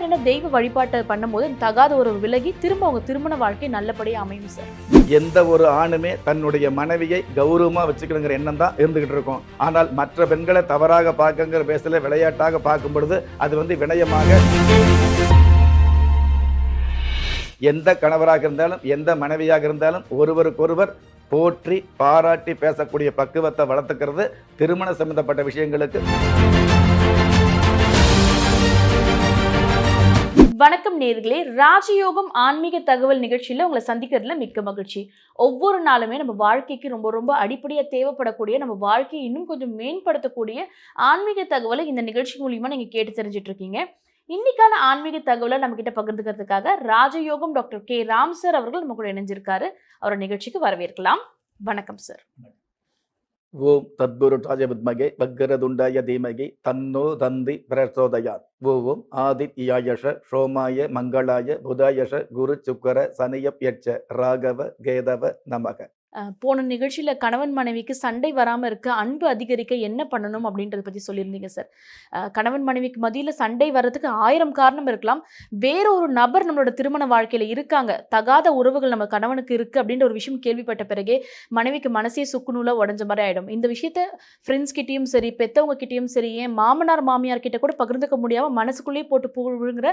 மாதிரியான தெய்வ வழிபாட்டை பண்ணும்போது தகாத ஒரு விலகி திரும்ப அவங்க திருமண வாழ்க்கை நல்லபடியாக அமையும் சார் எந்த ஒரு ஆணுமே தன்னுடைய மனைவியை கௌரவமாக வச்சுக்கணுங்கிற எண்ணம் தான் இருந்துகிட்டு இருக்கும். ஆனால் மற்ற பெண்களை தவறாக பார்க்கங்கிற பேசல விளையாட்டாக பார்க்கும் பொழுது அது வந்து வினயமாக எந்த கணவராக இருந்தாலும் எந்த மனைவியாக இருந்தாலும் ஒருவருக்கொருவர் போற்றி பாராட்டி பேசக்கூடிய பக்குவத்தை வளர்த்துக்கிறது திருமண சம்பந்தப்பட்ட விஷயங்களுக்கு. வணக்கம் நேர்களே. ராஜயோகம் ஆன்மீக தகவல் நிகழ்ச்சியில் உங்களை சந்திக்கிறதுல மிக்க மகிழ்ச்சி. ஒவ்வொரு நாளுமே நம்ம வாழ்க்கைக்கு ரொம்ப ரொம்ப அடிப்படையாக தேவைப்படக்கூடிய நம்ம வாழ்க்கையை இன்னும் கொஞ்சம் மேம்படுத்தக்கூடிய ஆன்மீக தகவலை இந்த நிகழ்ச்சி மூலியமாக நீங்கள் கேட்டு தெரிஞ்சிட்டு இருக்கீங்க இன்னைக்கான ஆன்மீக தகவலை நம்ம கிட்ட பகிர்ந்துக்கிறதுக்காக ராஜயோகம் டாக்டர் கே. ராம் சார் அவர்கள் நம்ம கூட இணைஞ்சிருக்காரு. அவரோட நிகழ்ச்சிக்கு வரவேற்கலாம். வணக்கம் சார். ஓம் தத்புருட்டாய வித்மகே வக்கரதுண்டாய தீமகி தன்னோ தந்தி பிரசோதயாத் ஓம் ஆதித்யாயஷ ஷோமாய மங்களாய புதாயஷ குரு சுக்கர சனியப் யட்ச ராகவ கேதவ நமக போன நிகழ்ச்சியில் கணவன் மனைவிக்கு சண்டை வராமல் இருக்க அன்பு அதிகரிக்க என்ன பண்ணணும் அப்படின்றத பற்றி சொல்லியிருந்தீங்க சார். கணவன் மனைவிக்கு மதியில் சண்டை வர்றதுக்கு ஆயிரம் காரணம் இருக்கலாம். வேற ஒரு நபர் நம்மளோட திருமண வாழ்க்கையில் இருக்காங்க. தகாத உறவுகள் நம்ம கணவனுக்கு இருக்கு அப்படின்ற ஒரு விஷயம் கேள்விப்பட்ட பிறகே மனைவிக்கு மனசே சுக்குநூலாக உடஞ்ச மாதிரி ஆகிடும் இந்த விஷயத்த ஃப்ரெண்ட்ஸ் கிட்டேயும் சரி பெத்தவங்க கிட்டேயும் சரி ஏன் மாமனார் மாமியார் கிட்ட கூட பகிர்ந்துக்க முடியாமல் மனசுக்குள்ளேயே போட்டு புழுங்குற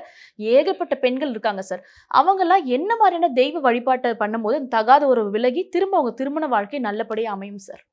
ஏகப்பட்ட பெண்கள் இருக்காங்க சார். அவங்கெல்லாம் என்ன மாதிரியான தெய்வ வழிபாட்டை பண்ணும்போது அந்த தகாத உறவு விலகி திரும்ப அவங்க திருமண வாழ்க்கை நல்லபடியாக அமையும் சார்?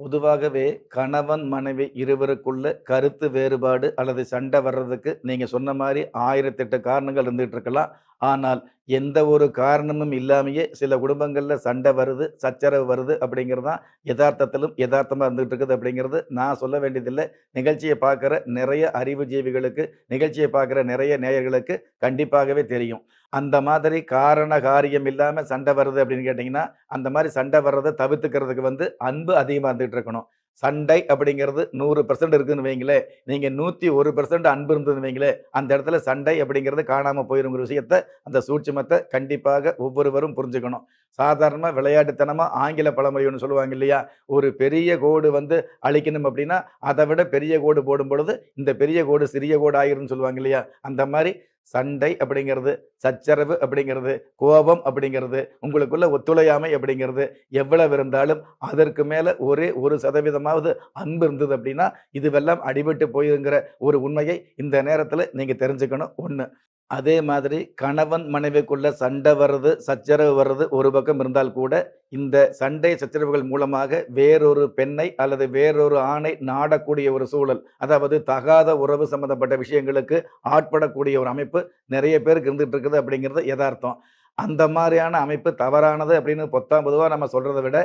பொதுவாகவே கணவன் மனைவி இருவருக்குள்ள கருத்து வேறுபாடு அல்லது சண்டை வர்றதுக்கு நீங்க சொன்ன மாதிரி ஆயிரத்தெட்டு காரணங்கள் இருந்துகிட்டு இருக்கலாம். ஆனால் எந்த ஒரு காரணமும் இல்லாமையே சில குடும்பங்களில் சண்டை வருது சச்சரவு வருது அப்படிங்கிறது தான் யதார்த்தத்திலும் யதார்த்தமாக இருந்துகிட்டு இருக்குது அப்படிங்கிறது நான் சொல்ல வேண்டியதில்லை. நிகழ்ச்சியை பார்க்குற நிறைய அறிவுஜீவிகளுக்கு நிகழ்ச்சியை பார்க்குற நிறைய நேயர்களுக்கு கண்டிப்பாகவே தெரியும். அந்த மாதிரி காரண காரியம் இல்லாமல் சண்டை வருது அப்படின்னு கேட்டிங்கன்னா அந்த மாதிரி சண்டை வர்றதை தவிர்த்துக்கிறதுக்கு வந்து அன்பு அதிகமாக இருந்துகிட்டு இருக்கணும். சண்டை அப்படிங்கிறது நூறு பெர்சன்ட் இருக்குதுன்னு வைங்களேன் நீங்கள் நூற்றி ஒரு பெர்சன்ட் அன்பு இருந்ததுன்னு வைங்களேன் அந்த இடத்துல சண்டை அப்படிங்கிறது காணாமல் போயிருங்கிற விஷயத்த அந்த சூட்சமத்தை கண்டிப்பாக ஒவ்வொருவரும் புரிஞ்சுக்கணும். சாதாரணமாக விளையாட்டுத்தனமாக ஆங்கில பழமொழி ஒன்று சொல்லுவாங்க இல்லையா? ஒரு பெரிய கோடு வந்து அழிக்கணும் அப்படின்னா அதை விட பெரிய கோடு போடும் பொழுது இந்த பெரிய கோடு சிறிய கோடு ஆகிரும்னு சொல்லுவாங்க இல்லையா? அந்த மாதிரி சண்டை அப்படிங்கிறது சச்சரவு அப்படிங்கிறது கோபம் அப்படிங்கிறது உங்களுக்குள்ள ஒத்துழையாமை அப்படிங்கிறது எவ்வளவு இருந்தாலும் அதற்கு மேலே ஒரே ஒரு சதவீதமாவது அன்பு இருந்தது அப்படின்னா இதுவெல்லாம் அடிபட்டு போயிருங்கிற ஒரு உண்மையை இந்த நேரத்தில் நீங்கள் தெரிஞ்சுக்கணும். ஒன்று அதே மாதிரி கணவன் மனைவிக்குள்ள சண்டை வர்றது சச்சரவு வர்றது ஒரு பக்கம் இருந்தால் கூட இந்த சண்டை சச்சரவுகள் மூலமாக வேறொரு பெண்ணை அல்லது வேறொரு ஆணை நாடக்கூடிய ஒரு சூழல் அதாவது தகாத உறவு சம்பந்தப்பட்ட விஷயங்களுக்கு ஆட்படக்கூடிய ஒரு அமைப்பு நிறைய பேருக்கு இருந்துகிட்டு இருக்குது அப்படிங்கிறது யதார்த்தம். அந்த மாதிரியான அமைப்பு தவறானது அப்படின்னு பொத்தாம் பொதுவாக நம்ம சொல்கிறத விட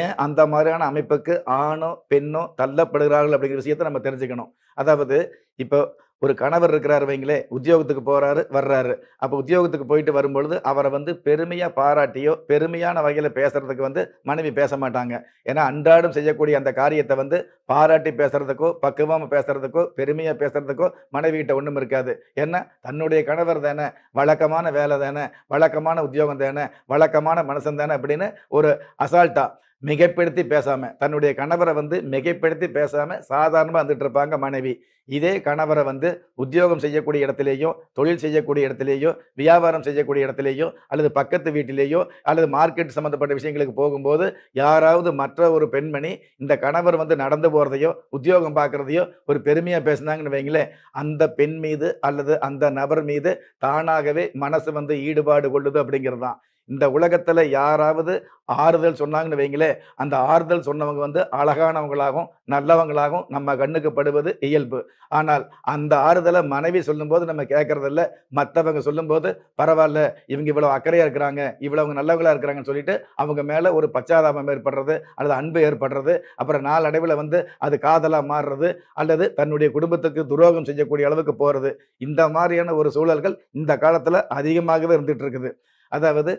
ஏன் அந்த மாதிரியான அமைப்புக்கு ஆணோ பெண்ணோ தள்ளப்படுகிறார்கள் அப்படிங்கிற விஷயத்தை நம்ம தெரிஞ்சுக்கணும். அதாவது இப்போ ஒரு கணவர் இருக்கிறாரு வைங்களே உத்தியோகத்துக்கு போறாரு வர்றாரு. அப்போ உத்தியோகத்துக்கு போயிட்டு வரும்பொழுது அவரை வந்து பெருமையா பாராட்டியோ பெருமையான வகையில் பேசுறதுக்கு வந்து மனைவி பேச மாட்டாங்க. ஏன்னா அன்றாடம் செய்யக்கூடிய அந்த காரியத்தை வந்து பாராட்டி பேசுறதுக்கோ பக்குவமாக பேசுறதுக்கோ பெருமையா பேசுறதுக்கோ மனைவி கிட்ட ஒன்றும் இருக்காது. ஏன்னா தன்னுடைய கணவர் தானே வழக்கமான வேலை தானே வழக்கமான உத்தியோகம் தானே வழக்கமான மனுஷன் தானே அப்படின்னு ஒரு அசால்ட்டா மிகைப்படுத்தி பேசாம தன்னுடைய கணவரை வந்து மிகைப்படுத்தி பேசாம சாதாரணமாக வந்துட்டு இருப்பாங்க மனைவி. இதே கணவரை வந்து உத்தியோகம் செய்யக்கூடிய இடத்துலேயோ தொழில் செய்யக்கூடிய இடத்துலேயோ வியாபாரம் செய்யக்கூடிய இடத்துலேயோ அல்லது பக்கத்து வீட்டிலேயோ அல்லது மார்க்கெட் சம்மந்தப்பட்ட விஷயங்களுக்கு போகும்போது யாராவது மற்ற ஒரு பெண்மணி இந்த கணவர் வந்து நடந்து போகிறதையோ உத்தியோகம் பார்க்குறதையோ ஒரு பெருமையாக பேசுனாங்கன்னு வைங்களேன் அந்த பெண் மீது அல்லது அந்த நபர் மீது தானாகவே மனசு வந்து ஈடுபாடு கொள்ளுது அப்படிங்கிறது தான் இந்த உலகத்துல யாராவது ஆறுதல் சொன்னாங்கன்னு வைங்களே அந்த ஆறுதல் சொன்னவங்க வந்து அழகானவங்களாகவும் நல்லவங்களாகவும் நம்ம கண்ணுக்கு படுவது இயல்பு. ஆனால் அந்த ஆறுதலை மனைவி சொல்லும்போது நம்ம கேட்கறதில்ல மற்றவங்க சொல்லும்போது பரவாயில்ல இவங்க இவ்வளவு அக்கறையா இருக்கிறாங்க இவ்வளவு நல்லவங்களா இருக்கிறாங்கன்னு சொல்லிட்டு அவங்க மேல ஒரு பச்சாதாபம் ஏற்படுறது அல்லது அன்பு ஏற்படுறது அப்புறம் நாளடைவில் வந்து அது காதலா மாறுறது அல்லது தன்னுடைய குடும்பத்துக்கு துரோகம் செய்யக்கூடிய அளவுக்கு போறது இந்த மாதிரியான ஒரு சூழல்கள் இந்த காலத்துல அதிகமாகவே இருந்துட்டு இருக்குது. அதாவது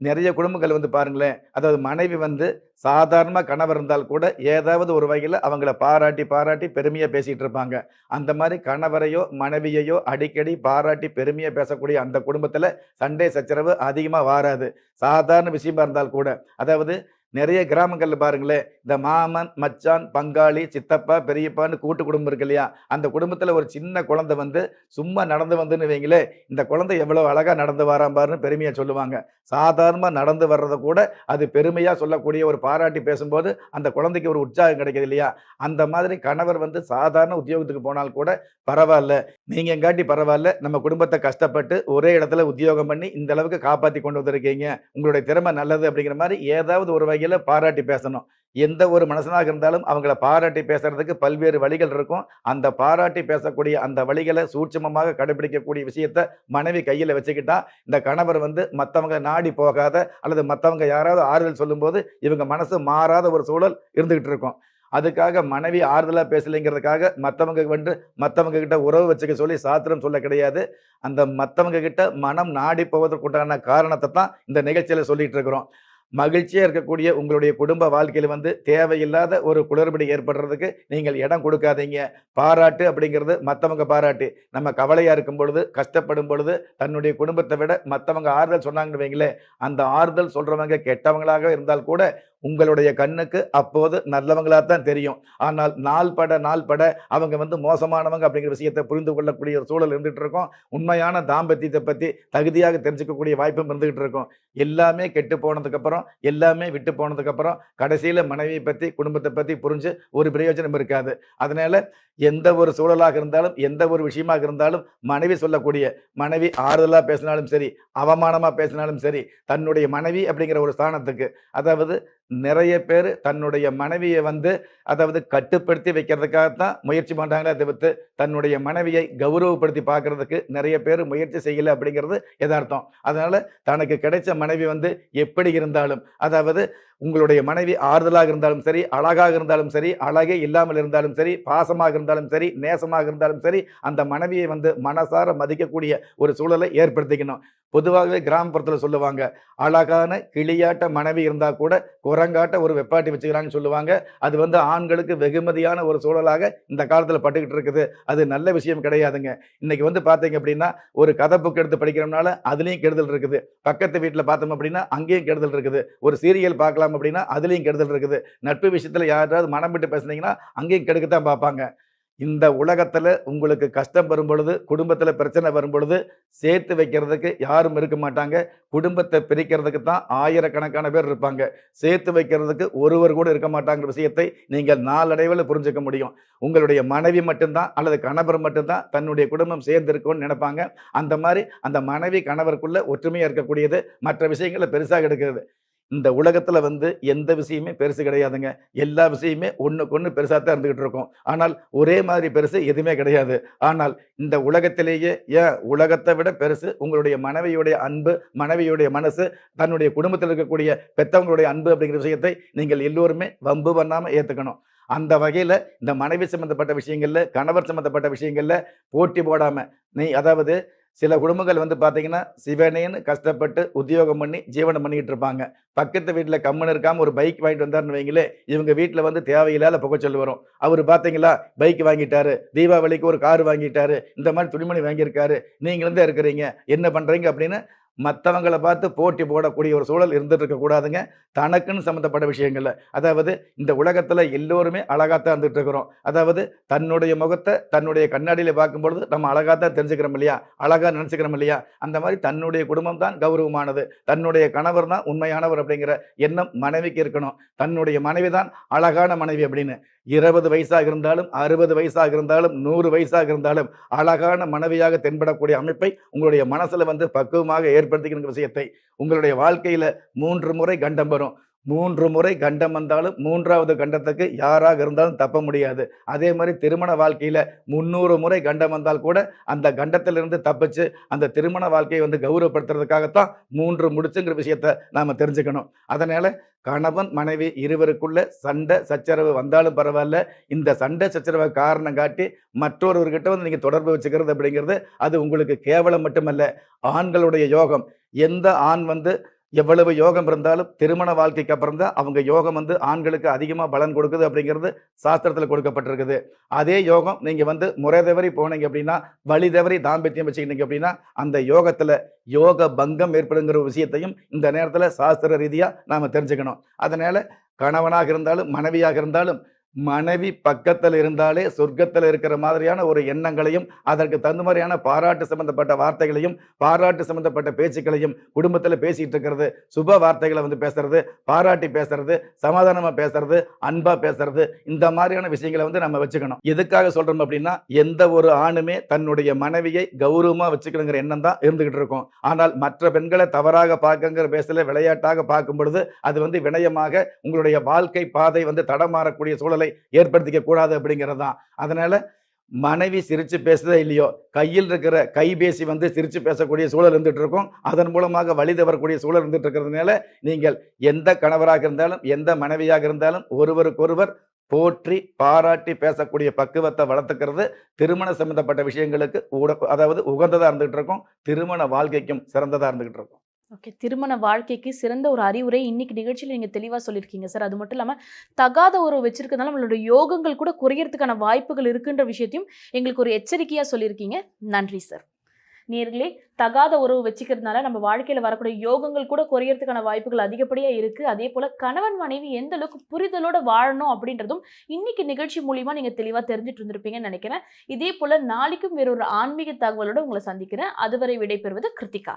நிறைய குடும்பங்கள் வந்து பாருங்களேன் அதாவது மனைவி வந்து சாதாரண கணவர் இருந்தால் கூட ஏதாவது ஒரு வகையில் அவங்கள பாராட்டி பாராட்டி பெருமையாக பேசிகிட்டு இருப்பாங்க. அந்த மாதிரி கணவரையோ மனைவியையோ அடிக்கடி பாராட்டி பெருமையாக பேசக்கூடிய அந்த குடும்பத்தில் சண்டை சச்சரவு அதிகமாக வாராது. சாதாரண விஷயமா இருந்தால் கூட. அதாவது நிறைய கிராமங்களில் பாருங்களேன் இந்த மாமன் மச்சான் பங்காளி சித்தப்பா பெரியப்பான்னு கூட்டு குடும்பம் இருக்கு இல்லையா? அந்த குடும்பத்தில் ஒரு சின்ன குழந்தை வந்து சும்மா நடந்து வந்துன்னு வைங்களே இந்த குழந்தை எவ்வளோ அழகாக நடந்து வராம்பாருன்னு பெருமையாக சொல்லுவாங்க. சாதாரணமாக நடந்து வர்றதை கூட அது பெருமையாக சொல்லக்கூடிய ஒரு பாராட்டி பேசும்போது அந்த குழந்தைக்கு ஒரு உற்சாகம் கிடைக்குது இல்லையா? அந்த மாதிரி கணவர் வந்து சாதாரண உத்தியோகத்துக்கு போனால் கூட பரவாயில்ல நீங்கள் எங்காட்டி பரவாயில்ல நம்ம குடும்பத்தை கஷ்டப்பட்டு ஒரே இடத்துல உத்தியோகம் பண்ணி இந்த அளவுக்கு காப்பாற்றி கொண்டு வந்திருக்கீங்க. உங்களுடைய திறமை நல்லது அப்படிங்கிற மாதிரி ஏதாவது ஒரு வகையில் பாராட்டி பேசணும். எந்த ஒரு மனசனாக இருந்தாலும் அவங்கள பாராட்டி பேசுறதுக்கு பல்வேறு வழிகள் இருக்கும். அந்த பாராட்டி பேசக்கூடிய அந்த வழிகளை சூட்சமமாக கடைபிடிக்கக்கூடிய விஷயத்த மனைவி கையில் வச்சுக்கிட்டா இந்த கணவர் வந்து மற்றவங்க நாடி போகாத அல்லது மற்றவங்க யாராவது ஆறுதல் சொல்லும்போது இவங்க மனசு மாறாத ஒரு சூழல் இருந்துகிட்டு இருக்கும். அதுக்காக மனைவி ஆறுதலாக பேசலைங்கிறதுக்காக மற்றவங்க வந்து மற்றவங்க கிட்ட உறவு வச்சுக்க சொல்லி சாத்திரம் சொல்ல கிடையாது. அந்த மற்றவங்க கிட்ட மனம் நாடி போவதற்குண்டான காரணத்தை தான் இந்த நிகழ்ச்சியில் சொல்லிட்டு இருக்கிறோம். மகிழ்ச்சியாக இருக்கக்கூடிய உங்களுடைய குடும்ப வாழ்க்கையில் வந்து தேவையில்லாத ஒரு குளறுபடி ஏற்படுறதுக்கு நீங்கள் இடம் கொடுக்காதீங்க. பாராட்டு அப்படிங்கிறது மற்றவங்க பாராட்டு. நம்ம கவலையாக இருக்கும் பொழுது கஷ்டப்படும் பொழுது தன்னுடைய குடும்பத்தை விட மற்றவங்க ஆறுதல் சொன்னாங்கன்னு வைங்களேன் அந்த ஆறுதல் சொல்கிறவங்க கெட்டவங்களாக இருந்தால் கூட உங்களுடைய கண்ணுக்கு அப்போது நல்லவங்களாக தான் தெரியும். ஆனால் நாள் பட நாள் பட அவங்க வந்து மோசமானவங்க அப்படிங்கிற விஷயத்தை புரிந்து கொள்ளக்கூடிய ஒரு சூழல் இருந்துகிட்டு இருக்கும். உண்மையான தாம்பத்தியத்தை பற்றி தகுதியாக தெரிஞ்சுக்கக்கூடிய வாய்ப்பும் இருந்துகிட்டு இருக்கும். எல்லாமே கெட்டு போனதுக்கப்புறம் எல்லாமே விட்டு போனதுக்கப்புறம் கடைசியில் மனைவியை பற்றி குடும்பத்தை பற்றி புரிஞ்சு ஒரு பிரயோஜனம் இருக்காது. அதனால் எந்த ஒரு சூழலாக இருந்தாலும் எந்த ஒரு விஷயமாக இருந்தாலும் மனைவி சொல்லக்கூடிய மனைவி ஆறுதலாக பேசினாலும் சரி அவமானமாக பேசினாலும் சரி தன்னுடைய மனைவி அப்படிங்கிற ஒரு ஸ்தானத்துக்கு அதாவது நிறைய பேர் தன்னுடைய மனைவியை வந்து அதாவது கட்டுப்படுத்தி வைக்கிறதுக்காகத்தான் முயற்சி பண்ணுறாங்களே தவிர்த்து தன்னுடைய மனைவியை கௌரவப்படுத்தி பார்க்கறதுக்கு நிறைய பேர் முயற்சி செய்யலை அப்படிங்கிறது எதார்த்தம் அதனால தனக்கு கிடைச்ச மனைவி வந்து எப்படி இருந்தாலும் அதாவது உங்களுடைய மனைவி ஆறுதலாக இருந்தாலும் சரி அழகாக இருந்தாலும் சரி அழகே இல்லாமல் இருந்தாலும் சரி பாசமாக இருந்தாலும் சரி நேசமாக இருந்தாலும் சரி அந்த மனைவியை வந்து மனசார மதிக்கக்கூடிய ஒரு சூழலை ஏற்படுத்திக்கணும். பொதுவாகவே கிராமப்புறத்தில் சொல்லுவாங்க அழகான கிளியாட்ட மனைவி இருந்தால் கூட குரங்காட்ட ஒரு வெப்பாட்டி வச்சுக்கிறாங்கன்னு சொல்லுவாங்க. அது வந்து ஆண்களுக்கு வெகுமதியான ஒரு சூழலாக இந்த காலத்தில் பட்டுக்கிட்டு இருக்குது. அது நல்ல விஷயம் கிடையாதுங்க. இன்னைக்கு வந்து பார்த்தீங்க அப்படின்னா ஒரு கதை புக் எடுத்து படிக்கிறோம்னால அதுலேயும் கெடுதல் இருக்குது. பக்கத்து வீட்டில் பார்த்தோம் அப்படின்னா அங்கேயும் கெடுதல் இருக்குது. ஒரு சீரியல் பார்க்கலாம் அப்படின்னா அதுலேயும் கெடுதல் இருக்குது. நட்பு விஷயத்தில் யாராவது மனம் விட்டு பேசுனீங்கன்னா அங்கேயும் கெடுக்கத்தான் பார்ப்பாங்க. இந்த உலகத்தில் உங்களுக்கு கஷ்டம் வரும் பொழுது குடும்பத்தில் பிரச்சனை வரும் பொழுது சேர்த்து வைக்கிறதுக்கு யாரும் இருக்க மாட்டாங்க. குடும்பத்தை பிரிக்கிறதுக்கு தான் ஆயிரக்கணக்கான பேர் இருப்பாங்க. சேர்த்து வைக்கிறதுக்கு ஒருவர் கூட இருக்க மாட்டாங்கிற விஷயத்தை நீங்கள் நாளடைவில் புரிஞ்சுக்க முடியும். உங்களுடைய மனைவி மட்டும்தான் அல்லது கணவர் மட்டும்தான் தன்னுடைய குடும்பம் சேர்ந்து இருக்கும்னு நினைப்பாங்க. அந்த மாதிரி அந்த மனைவி கணவருக்குள்ள ஒற்றுமையாக இருக்கக்கூடியது மற்ற விஷயங்களை பெருசாக எடுக்கிறது. இந்த உலகத்தில் வந்து எந்த விஷயமே பெருசு கிடையாதுங்க. எல்லா விஷயமே ஒன்றுக்கு ஒன்று பெருசாக தான் இருந்துகிட்டு இருக்கும். ஆனால் ஒரே மாதிரி பெருசு எதுவுமே கிடையாது. ஆனால் இந்த உலகத்திலேயே ஏன் உலகத்தை விட பெருசு உங்களுடைய மனைவியுடைய அன்பு மனைவியுடைய மனசு தன்னுடைய குடும்பத்தில் இருக்கக்கூடிய பெற்றவங்களுடைய அன்பு அப்படிங்கிற விஷயத்தை நீங்கள் எல்லோருமே வம்பு பண்ணாமல் ஏற்றுக்கணும் அந்த வகையில் இந்த மனைவி சம்மந்தப்பட்ட விஷயங்களில் கணவர் சம்மந்தப்பட்ட விஷயங்களில் போட்டி போடாமல் நீ அதாவது சில குடும்பங்கள் வந்து பார்த்தீங்கன்னா சிவனேன்னு கஷ்டப்பட்டு உத்தியோகம் பண்ணி ஜீவனம் பண்ணிக்கிட்டு இருப்பாங்க. பக்கத்து வீட்டில் கம்முன்னு இருக்காமல் ஒரு பைக் வாங்கிட்டு வந்தாருன்னு வைங்களே இவங்க வீட்டில் வந்து தேவையில்லாத புகைச்சல் வரும். அவர் பார்த்தீங்களா பைக் வாங்கிட்டாரு தீபாவளிக்கு ஒரு கார் வாங்கிட்டாரு இந்த மாதிரி துணிமணி வாங்கியிருக்காரு நீங்களும் தான் இருக்கிறீங்க என்ன பண்ணுறீங்க அப்படின்னு மற்றவங்களை பார்த்து போட்டி போடக்கூடிய ஒரு சூழல் இருந்துட்டு இருக்கக்கூடாதுங்க தனக்குன்னு சம்மந்தப்பட்ட விஷயங்கள்ல. அதாவது இந்த உலகத்தில் எல்லோருமே அழகாகத்தான் இருந்துட்டு இருக்கிறோம் அதாவது தன்னுடைய முகத்தை தன்னுடைய கண்ணாடியில் பார்க்கும் பொழுது நம்ம அழகாகத்தான் தெரிஞ்சுக்கிறோம் இல்லையா? அழகாக நினச்சிக்கிறோம் இல்லையா? அந்த மாதிரி தன்னுடைய குடும்பம் தான் கௌரவமானது. தன்னுடைய கணவர் தான் உண்மையானவர் அப்படிங்கிற எண்ணம் மனைவிக்கு இருக்கணும். தன்னுடைய மனைவி தான் அழகான மனைவி அப்படின்னு. இருபது வயசாக இருந்தாலும் அறுபது வயசாக இருந்தாலும் நூறு வயசாக இருந்தாலும் அழகான மனைவியாக தென்படக்கூடிய அமைப்பை உங்களுடைய மனசில் வந்து பக்குவமாக ஏற்படுத்திக்கிற விஷயத்தை உங்களுடைய வாழ்க்கையில் மூன்று முறை கண்டம் வரும் மூன்று முறை கண்டம் வந்தாலும் மூன்றாவது கண்டத்துக்கு யாராக இருந்தாலும் தப்ப முடியாது. அதே மாதிரி திருமண வாழ்க்கையில் முன்னூறு முறை கண்டம் வந்தால் கூட அந்த கண்டத்திலிருந்து தப்பிச்சு அந்த திருமண வாழ்க்கையை வந்து கௌரவப்படுத்துறதுக்காகத்தான் மூன்று முடிச்சுங்கிற விஷயத்த நாம் தெரிஞ்சுக்கணும். அதனால் கணவன் மனைவி இருவருக்குள்ள சண்டை சச்சரவு வந்தாலும் பரவாயில்ல. இந்த சண்டை சச்சரவை காரணம் காட்டி மற்றொருவர்கிட்ட வந்து நீங்கள் தொடர்பு வச்சுக்கிறது அப்படிங்கிறது அது உங்களுக்கு கேவலம் மட்டுமல்ல. ஆண்களுடைய யோகம். எந்த ஆண் வந்து எவ்வளவு யோகம் இருந்தாலும் திருமண வாழ்க்கைக்கு அப்புறம் தான் அவங்க யோகம் வந்து ஆண்களுக்கு அதிகமாக பலன் கொடுக்குது அப்படிங்கிறது சாஸ்திரத்தில் கொடுக்கப்பட்டிருக்குது. அதே யோகம் நீங்கள் வந்து முறை தவறி போனீங்க அப்படின்னா வழி தவறி தாம்பத்தியம் வச்சுக்கிட்டீங்க அப்படின்னா அந்த யோகத்தில் யோக பங்கம் ஏற்படுங்கிற ஒரு விஷயத்தையும் இந்த நேரத்தில் சாஸ்திர ரீதியாக நாம் தெரிஞ்சுக்கணும். அதனால் கணவனாக இருந்தாலும் மனைவியாக இருந்தாலும் மனைவி பக்கத்தில் இருந்தாலே சொர்க்கத்தில் இருக்கிற மாதிரியான ஒரு எண்ணங்களையும் அதற்கு தகுந்த மாதிரியான பாராட்டு சம்பந்தப்பட்ட வார்த்தைகளையும் பாராட்டு சம்பந்தப்பட்ட பேச்சுக்களையும் குடும்பத்தில் பேசிட்டு இருக்கிறது. சுப வார்த்தைகளை வந்து பேசுறது பாராட்டி பேசுறது சமாதானமாக பேசுறது அன்பாக பேசுறது இந்த மாதிரியான விஷயங்களை வந்து நம்ம வச்சுக்கணும். எதுக்காக சொல்கிறோம் அப்படின்னா எந்த ஒரு ஆணுமே தன்னுடைய மனைவியை கௌரவமாக வச்சுக்கணுங்கிற எண்ணம் தான் இருந்துகிட்டு இருக்கும். ஆனால் மற்ற பெண்களை தவறாக பார்க்கங்கிற பேசல விளையாட்டாக பார்க்கும் பொழுது அது வந்து வினயமாக உங்களுடைய வாழ்க்கை பாதை வந்து தடமாறக்கூடிய சூழலை ஏற்படுத்திக்க கூடாது அப்படிங்கிறது தான். அதனால மனைவி சிரிச்சு பேசுதே இல்லையோ கையில் இருக்கிற கைபேசி வந்து சிரித்து பேசக்கூடிய சூழல் இருந்துட்டு இருக்கும். அதன் மூலமாக வழி தவறக்கூடிய சூழல் இருந்துட்டு இருக்கிறதுனால நீங்கள் எந்த கணவராக இருந்தாலும் எந்த மனைவியாக இருந்தாலும் ஒருவருக்கொருவர் போற்றி பாராட்டி பேசக்கூடிய பக்குவத்தை வளர்த்துக்கிறது. திருமண சம்பந்தப்பட்ட விஷயங்களுக்கு உட அதாவது உகந்ததாக இருந்துகிட்டு இருக்கும். திருமண வாழ்க்கைக்கும் சிறந்ததாக இருந்துகிட்டு இருக்கும். ஓகே. திருமண வாழ்க்கைக்கு சிறந்த ஒரு அறிவுரை இன்னைக்கு நிகழ்ச்சியில் நீங்கள் தெளிவாக சொல்லியிருக்கீங்க சார். அது மட்டும் இல்லாமல் தகாத உறவு வச்சிருக்கனால நம்மளோட யோகங்கள் கூட குறையறதுக்கான வாய்ப்புகள் இருக்குன்ற விஷயத்தையும் எங்களுக்கு ஒரு எச்சரிக்கையாக சொல்லியிருக்கீங்க. நன்றி சார். நேர்களே தகாத உறவு வச்சுக்கிறதுனால நம்ம வாழ்க்கையில் வரக்கூடிய யோகங்கள் கூட குறையறதுக்கான வாய்ப்புகள் அதிகப்படியாக இருக்குது அதே போல் கணவன் மனைவி எந்த அளவுக்கு புரிதலோடு வாழணும் அப்படின்றதும் இன்னைக்கு நிகழ்ச்சி மூலிமா நீங்கள் தெளிவாக தெரிஞ்சுட்டு இருந்திருப்பீங்கன்னு நினைக்கிறேன். இதே போல் நாளைக்கும் வேறொரு ஆன்மீக தகவலோடு உங்களை சந்திக்கிறேன். அதுவரை விடைபெறுவது கிருத்திகா.